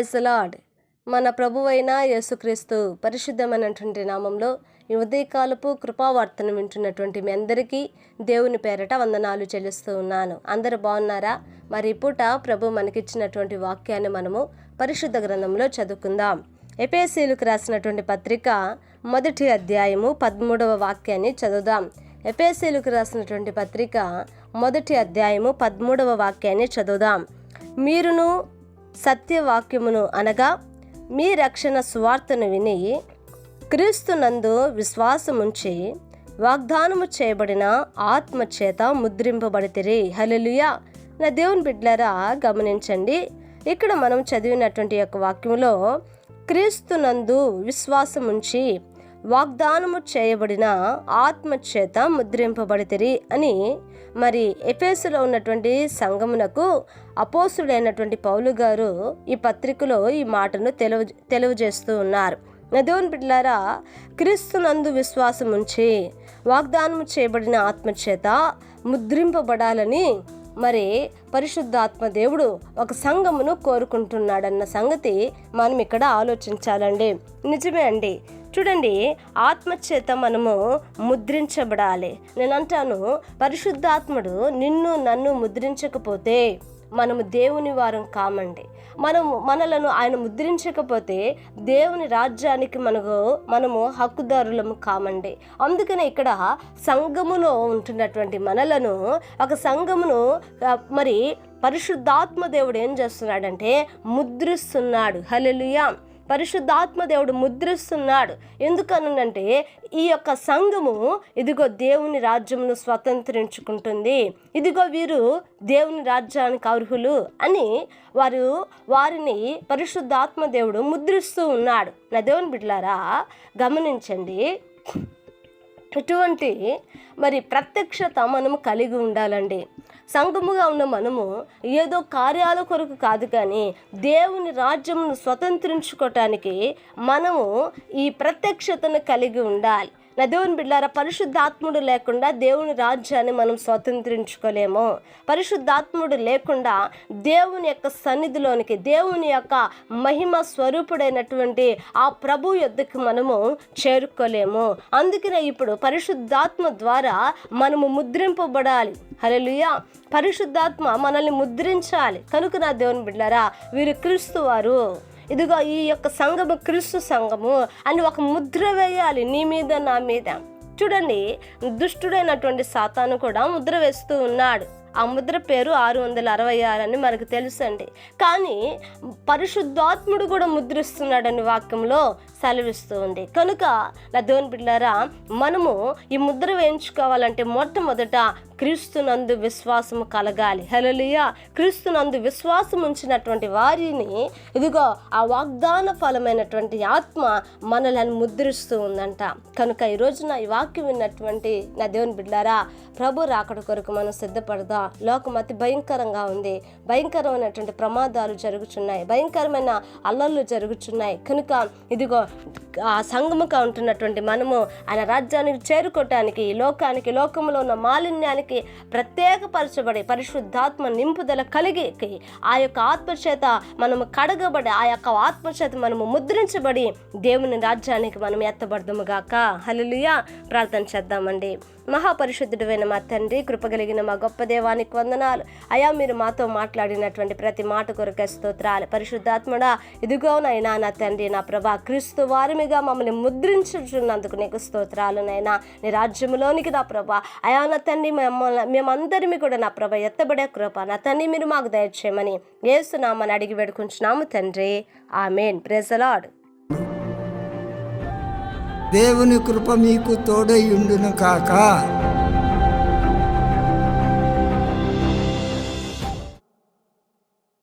Praise lord మన ప్రభువైన యేసుక్రీస్తు పరిశుద్ధమైనటువంటి నామంలో ఈ ఉదయకాలపు కృపావార్తను వింటున్నటువంటి మీ అందరికీ దేవుని పేరట వందనాలు చెల్లిస్తూ ఉన్నాను. అందరూ బాగున్నారా? మరి పూట ప్రభు మనకిచ్చినటువంటి వాక్యాన్ని మనము పరిశుద్ధ గ్రంథంలో చదువుకుందాం. ఎపేసీలకు రాసినటువంటి పత్రిక మొదటి అధ్యాయము పదమూడవ వాక్యాన్ని చదువుదాం. ఎపేసీలకు రాసినటువంటి పత్రిక మొదటి అధ్యాయము పదమూడవ వాక్యాన్ని చదువుదాం. మీరును సత్యవాక్యమును అనగా మీ రక్షణ సువార్తను విని క్రీస్తునందు విశ్వాసముంచి వాగ్దానము చేయబడిన ఆత్మ చేత ముద్రింపబడితిరి. హలలుయా నా దేవుని బిడ్లరా గమనించండి. ఇక్కడ మనం చదివినటువంటి యొక్క వాక్యంలో క్రీస్తునందు విశ్వాసముంచి వాగ్దానము చేయబడిన ఆత్మ చేత ముద్రింపబడితిరి అని మరి ఎఫేసులో ఉన్నటువంటి సంఘమునకు అపోసుడైనటువంటి పౌలు గారు ఈ పత్రికలో ఈ మాటను తెలివ తెలియజేస్తూ ఉన్నారు. దేవుని బిడ్డలారా క్రీస్తునందు విశ్వాసం ఉంచి వాగ్దానం చేయబడిన ఆత్మచేత ముద్రింపబడాలని మరి పరిశుద్ధాత్మ దేవుడు ఒక సంఘమును కోరుకుంటున్నాడన్న సంగతి మనం ఇక్కడ ఆలోచించాలండి. నిజమే అండి. చూడండి ఆత్మచేత మనము ముద్రించబడాలి. నేను అంటాను పరిశుద్ధాత్ముడు నిన్ను నన్ను ముద్రించకపోతే మనము దేవుని వారం కామండి. మనము మనలను ఆయన ముద్రించకపోతే దేవుని రాజ్యానికి మనకు మనము హక్కుదారులము కామండి. అందుకనే ఇక్కడ సంఘములో ఉంటున్నటువంటి మనలను ఒక సంఘమును మరి పరిశుద్ధాత్మ దేవుడు ఏం చేస్తున్నాడంటే ముద్రిస్తున్నాడు. హలెలుయా పరిశుద్ధాత్మ దేవుడు ముద్రిస్తున్నాడు. ఎందుకనంటే ఈ యొక్క సంఘము ఇదిగో దేవుని రాజ్యమును స్వతంత్రించుకుంటుంది. ఇదిగో వీరు దేవుని రాజ్యానికి అర్హులు అని వారు వారిని పరిశుద్ధాత్మ దేవుడు ముద్రిస్తూ ఉన్నాడు. నా దేవుని బిడ్డలారా గమనించండి. ఇటువంటి మరి ప్రత్యక్షత మనము కలిగి ఉండాలండి. సంఘముగా ఉన్న మనము ఏదో కార్యాల కొరకు కాదు కానీ దేవుని రాజ్యమును స్వతంత్రించుకోవటానికి మనము ఈ ప్రత్యక్షతను కలిగి ఉండాలి. నా దేవుని బిడ్డారా పరిశుద్ధాత్ముడు లేకుండా దేవుని రాజ్యాన్ని మనం స్వతంత్రించుకోలేము. పరిశుద్ధాత్ముడు లేకుండా దేవుని యొక్క సన్నిధిలోనికి దేవుని యొక్క మహిమ స్వరూపుడైనటువంటి ఆ ప్రభు యొద్దకు మనము చేరుకోలేము. అందుకనే ఇప్పుడు పరిశుద్ధాత్మ ద్వారా మనము ముద్రింపబడాలి. హల్లెలూయా! పరిశుద్ధాత్మ మనల్ని ముద్రించాలి. కనుక నా దేవుని బిడ్డారా వీరు క్రీస్తు వారు ఇదిగో ఈ యొక్క సంఘము క్రీస్తు సంఘము అని ఒక ముద్ర వేయాలి నీ మీద నా మీద. చూడండి దుష్టుడైనటువంటి సాతాను కూడా ముద్ర వేస్తూ ఉన్నాడు. ఆ ముద్ర పేరు ఆరు వందల అరవై ఆరు అని మనకు తెలుసండి. కానీ పరిశుద్ధాత్ముడు కూడా ముద్రిస్తున్నాడని వాక్యంలో సెలవిస్తూ ఉంది. కనుక నా దేవుని బిడ్డారా మనము ఈ ముద్ర వేయించుకోవాలంటే మొట్టమొదట క్రీస్తునందు విశ్వాసము కలగాలి. హెలలియ క్రీస్తునందు విశ్వాసం ఉంచినటువంటి వారిని ఇదిగో ఆ వాగ్దాన ఫలమైనటువంటి ఆత్మ మనలను ముద్రిస్తూ ఉందంట. కనుక ఈ రోజున ఈ వాక్యం విన్నటువంటి నా దేవుని బిడ్డారా ప్రభు రాకడ కొరకు మనం సిద్ధపడదా. లోకం అతి భయంకరంగా ఉంది. భయంకరమైనటువంటి ప్రమాదాలు జరుగుతున్నాయి భయంకరమైన అల్లర్లు జరుగుతున్నాయి కనుక ఇదిగో ఆ సంగముగా ఉంటున్నటువంటి మనము ఆయన రాజ్యానికి చేరుకోవటానికి లోకానికి లోకంలో ఉన్న మాలిన్యానికి ప్రత్యేకపరచబడి పరిశుద్ధాత్మ నింపుదల కలిగి ఆ యొక్క ఆత్మచేత మనము కడగబడి ఆ యొక్క ఆత్మచేత మనము ముద్రించబడి దేవుని రాజ్యానికి మనం ఎత్తబడదాము గాక. హల్లెలూయా. ప్రార్థన చేద్దామండి. మహాపరిశుద్ధుడైన మా తండ్రి కృపగలిగిన మా గొప్ప దేవానికి వందనాలు. అయా మీరు మాతో మాట్లాడినటువంటి ప్రతి మాట కొరకే స్తోత్రాలు. పరిశుద్ధాత్మడా ఇదిగోనైనా నా తండ్రి నా ప్రభా క్రీస్తు వారిమిగా మమ్మల్ని ముద్రించుచున్నందుకు నీకు స్తోత్రాలు నైనా. నీ రాజ్యంలోనికి నా ప్రభా. అయా నా తండ్రి మమ్మల్ని మేమందరిమి కూడా నా ప్రభ ఎత్తబడే కృప నా తన్ని మీరు మాకు దయచేయమని ఏసునామని అడిగి వేడుకుంటున్నాము తండ్రి. ఆ మెయిన్ ప్రెజలాడ్ దేవుని కృప మీకు తోడై ఉండును కాక.